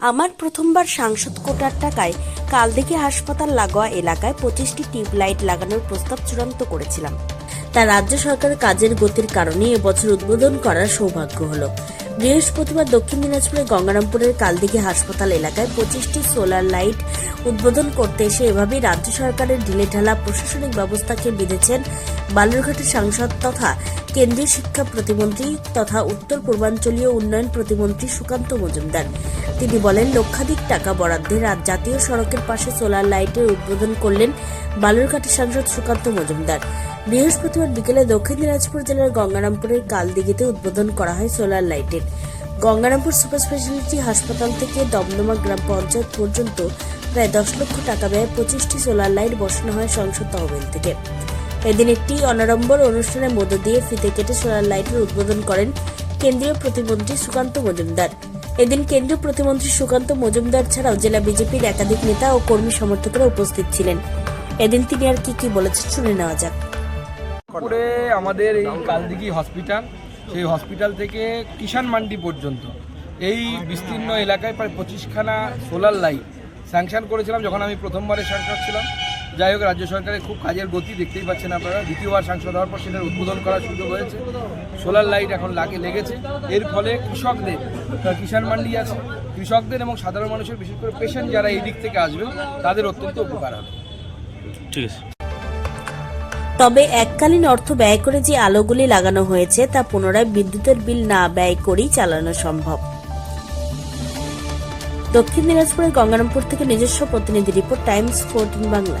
আমার প্রথমবার সাংসদ কোটার টাকায় কালদিঘি হাসপাতাল লাগোয়া এলাকায় পঁচিশটি টিউবলাইট লাগানোর প্রস্তাব চূড়ান্ত করেছিলাম। তা রাজ্য সরকারের কাজের গতির কারণে এবছর উদ্বোধন করার সৌভাগ্য হলো। বৃহস্পতিবার দক্ষিণ দিনাজপুরের গঙ্গারামপুরের কালদিঘি হাসপাতাল এলাকায় পঁচিশটি সোলার লাইট উদ্বোধন করতে এসে এভাবেই রাজ্য সরকারের ঢিলেঢালা প্রশাসনিক ব্যবস্থাকে বিঁধেছেন বালুরঘাটের সাংসদ তথা কেন্দ্রীয় শিক্ষা প্রতিমন্ত্রী তথা উত্তর পূর্বাঞ্চলীয় উন্নয়ন প্রতিমন্ত্রী সুকান্ত মজুমদার। তিনি বলেন, লক্ষাধিক টাকা বরাদ্দে জাতীয় সড়কের পাশে সোলার লাইটের উদ্বোধন করলেন বালুরঘাটের সাংসদ সুকান্ত মজুমদার। বৃহস্পতিবার বিকেলে দক্ষিণ দিনাজপুর জেলার গঙ্গারামপুরের কালদিঘিতে উদ্বোধন করা হয় সোলার লাইটের। গঙ্গারামপুর সুপার স্পেশালিটি হাসপাতাল থেকে দমদমা গ্রাম পঞ্চায়েত পর্যন্ত প্রায় দশ লক্ষ টাকা ব্যয়ে পঁচিশটি সোলার লাইট বসানো হয় সংসদ তহবিল থেকে। এদিন একটি অনাড়ম্বর অনুষ্ঠানের মধ্য দিয়ে ফিতে কেটে সোলার লাইটের উদ্বোধন করেন কেন্দ্রীয় প্রতিমন্ত্রী সুকান্ত মজুমদার। এদিন কেন্দ্রীয় প্রতিমন্ত্রী সুকান্ত মজুমদার ছাড়াও জেলা বিজেপির একাধিক নেতা ও কর্মী সমর্থকরা উপস্থিত ছিলেন। এদিন তিনি আর কি কি বলেছেন শুনে নেওয়া যাক। আমাদের এই কালদিঘি হসপিটাল, সেই হসপিটাল থেকে কিষান মান্ডি পর্যন্ত। এই বিস্তীর্ণ এলাকায় প্রায় পঁচিশখানা সোলার লাইট স্যাংশন করেছিলাম, যখন আমি প্রথমবারে সাংসদ ছিলাম। যাই হোক রাজ্য সরকারের খুব কাজের গতি দেখতেই পাচ্ছেন আপনারা। দ্বিতীয়বার সাংসদ হওয়ার পর সেটার উদ্বোধন করার সুযোগ হয়েছে। সোলার লাইট এখন লাগে লেগেছে। এর ফলে কৃষকদের কিষান মান্ডি আছে কৃষকদের এবং সাধারণ মানুষের বিশেষ করে পেশেন্ট যারা এই দিক থেকে আসবে তাদের অত্যন্ত উপকার হবে। ঠিক আছে। তবে এককালীন অর্থ ব্যয় করে যে আলোগুলি লাগানো হয়েছে তা পুনরায় বিদ্যুতের বিল না ব্যয় করেই চালানো সম্ভব। দক্ষিণ দিনাজপুরের গঙ্গারামপুর থেকে নিজস্ব প্রতিনিধি রিপোর্ট টাইমস ফোরটিন বাংলা।